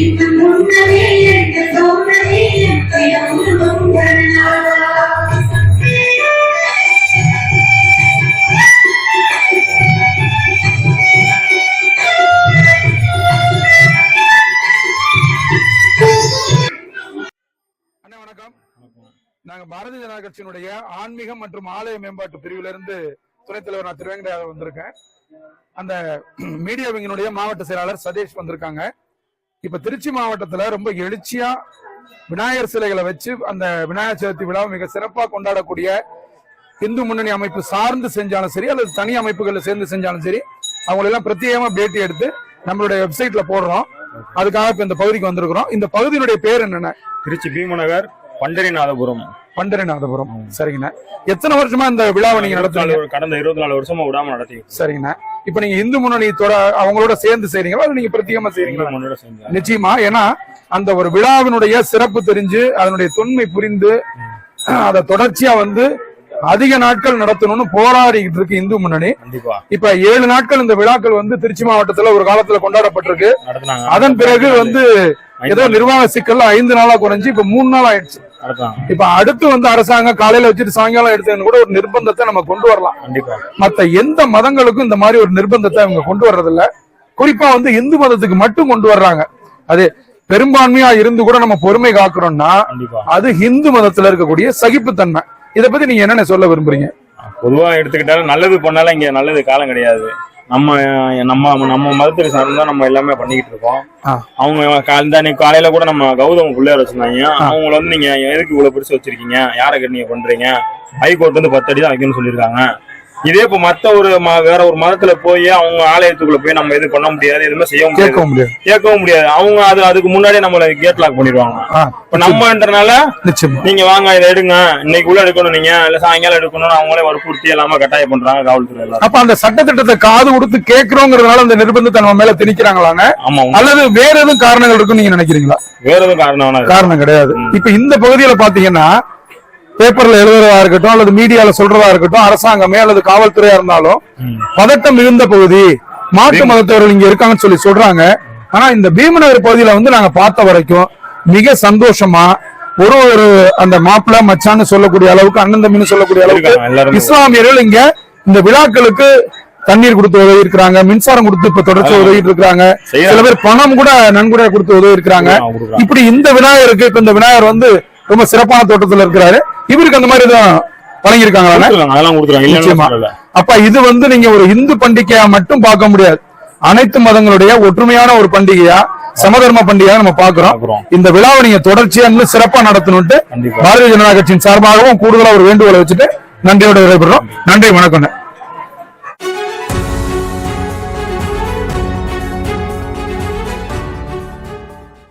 இது முன்னரே பாரதிய ஜனதா கட்சியினுடைய ஆன்மீகம் மற்றும் ஆலய மேம்பாட்டு பிரிவுல இருந்து துணைத் தலைவர் நான் திருவேங்கட வந்திருக்கேன். அந்த மீடியா விங்கினுடைய மாவட்ட செயலாளர் சதீஷ் வந்திருக்காங்க. இப்ப திருச்சி மாவட்டத்துல ரொம்ப எழுச்சியா விநாயகர் சிலைகளை வச்சு அந்த விநாயகர் சதுர்த்தி விழாவை மிக சிறப்பா கொண்டாடக்கூடிய இந்து முன்னணி அமைப்பு சார்ந்து செஞ்சாலும் சரி அல்லது தனி அமைப்புகள்ல சேர்ந்து செஞ்சாலும் சரி அவங்களெல்லாம் பிரத்யேகமா பேட்டி எடுத்து நம்மளுடைய வெப்சைட்ல போடுறோம். அதுக்காக இப்ப இந்த பகுதிக்கு வந்திருக்கிறோம். இந்த பகுதியினுடைய பேர் என்னென்ன? திருச்சி பீமநகர் பண்டரிநாதபுரம். பண்டரிநாதபுரம். சரிங்கண்ணா. எத்தனை வருஷமா இந்த விழாவை நீங்க நாலு- கடந்த இருபத்தி நாலு வருஷமா விடாம நடத்தி சரிங்கண்ணா. இப்ப நீங்க இந்து முன்னணி அவங்களோட சேர்ந்து செய்றீங்களா? இல்ல நீங்க பிரத்யேகமா செய்றீங்களா? நிச்சயமா. ஏன்னா அந்த ஒரு விழாவினுடைய சிறப்பு தெரிஞ்சு அதனுடைய தொன்மை புரிந்து அதை தொடர்ச்சியா வந்து அதிக நாட்கள் நடத்தணும்னு போராடிக்கிட்டு இருக்கு இந்து முன்னணி. இப்ப ஏழு நாட்கள் இந்த விழாக்கள் வந்து திருச்சி மாவட்டத்துல ஒரு காலத்துல கொண்டாடப்பட்டிருக்கு. அதன் பிறகு வந்து ஏதோ நிர்வாக சிக்கல்ல ஐந்து நாளா குறைஞ்சு இப்ப மூணு நாள் ஆயிடுச்சு. இப்ப அடுத்து வந்து அரசாங்கம் காலையில வச்சுட்டு சாயங்காலம் எடுத்ததுன்னு கூட ஒரு நிர்பந்தத்தை நம்ம கொண்டு வரலாம். கண்டிப்பா. மத்த எந்த மதங்களுக்கும் இந்த மாதிரி ஒரு நிர்பந்தத்தை அவங்க கொண்டு வர்றது இல்ல குறிப்பா வந்து இந்து மதத்துக்கு மட்டும் கொண்டு வர்றாங்க. அது பெரும்பான்மையா இருந்து கூட நம்ம பொறுமை காக்குறோம்னா அது இந்து மதத்துல இருக்கக்கூடிய சகிப்புத்தன்மை. இத பத்தி நீங்க என்னென்ன சொல்ல விரும்புறீங்க? பொதுவா எடுத்துக்கிட்டாலும் நல்லது பண்ணாலும் இங்க நல்லது காலம் கிடையாது. நம்ம நம்ம நம்ம மதத்துக்கு சார்ந்தா நம்ம எல்லாமே பண்ணிக்கிட்டு இருக்கோம். அவங்க இந்த காலையில கூட நம்ம கௌதம பிள்ளையார் வச்சிருந்தாங்க அவங்கள வந்து நீங்க எதுக்கு இவ்வளவு பெருசு வச்சிருக்கீங்க? யாரை நீங்க பண்றீங்க? ஹைகோர்ட் வந்து பத்து அடி தான் வைக்கணும்னு சொல்லியிருக்காங்க. இதே இப்ப மத்த ஒரு வேற ஒரு மதத்துல போய் அவங்க ஆலயத்துக்குள்ள போய் நம்ம எதுவும் பண்ண முடியாது எதுவுமே செய்ய முடியாது. முடியாது. கேட்கவும் முடியாது. அவங்க அது அதுக்கு முன்னாடியே நம்மள கேட் லாக் பண்ணிடுவாங்க. இப்ப நம்மன்றனால நீங்க வாங்க இதை எடுங்க. இன்னைக்கு உள்ள எடுக்கணும் நீங்க. இல்ல சாயங்காலம் எடுக்கணும்னு அவங்களே வற்புறுத்தி எல்லாமே கட்டாயம் பண்றாங்க காவல்துறை அப்ப அந்த சட்டத்திட்டத்தை காது கொடுத்து கேட்கிறோங்கிறதுனால அந்த நிர்பந்தத்தை நம்ம மேல திணிக்கிறாங்களாங்க ஆமா. அல்லது வேற எதுவும் காரணங்கள் இருக்குன்னு நீங்க நினைக்கிறீங்களா? வேற எதுவும் காரணம் காரணம் கிடையாது. இப்ப இந்த பகுதியில பாத்தீங்கன்னா பேப்பர்ல எழுதுறதா இருக்கட்டும் அல்லது மீடியால சொல்றதா இருக்கட்டும் அரசாங்கமே அல்லது காவல்துறையா இருந்தாலும். பதட்டம் மிகுந்த பகுதி மாட்டு மதத்தவர்கள் இங்க இருக்காங்கன்னு சொல்லி சொல்றாங்க ஆனா இந்த பீமநகர் பகுதியில வந்து நாங்க பார்த்த வரைக்கும் மிக சந்தோஷமா ஒரு ஒரு அந்த மாப்பிள்ள மச்சான்னு சொல்லக்கூடிய அளவுக்கு அண்ணன் தம்பின்னு சொல்லக்கூடிய அளவுக்கு இஸ்லாமியர்கள் இங்க இந்த விழாக்களுக்கு தண்ணீர் கொடுத்து உதவி இருக்கிறாங்க மின்சாரம் கொடுத்து இப்ப தொடர்ச்சி உதவிட்டு இருக்காங்க. சில பேர் பணம் கூட நன்கொடை கொடுத்து உதவி இருக்கிறாங்க. இப்படி இந்த விநாயகருக்கு இப்ப இந்த விநாயகர் வந்து ரொம்ப சிறப்பான தோட்டத்துல இருக்கிறாரு இவருக்கு அந்த மாதிரி தான் வழங்கியிருக்காங்களா? அதெல்லாம் நிச்சயமா. அப்ப இது வந்து நீங்க ஒரு இந்து பண்டிகையா மட்டும் பார்க்க முடியாது. அனைத்து மதங்களுடைய ஒற்றுமையான ஒரு பண்டிகையா சமதர்ம பண்டிகையா நம்ம பாக்குறோம். இந்த விழாவை நீங்க தொடர்ச்சியா இன்னும் சிறப்பா நடத்தணும்ட்டு. பாரதிய ஜனதா கட்சியின் சார்பாகவும் கூடுதலா ஒரு வேண்டுகோளை வச்சுட்டு நன்றியோட விடைபெறுறோம் நன்றி வணக்கம்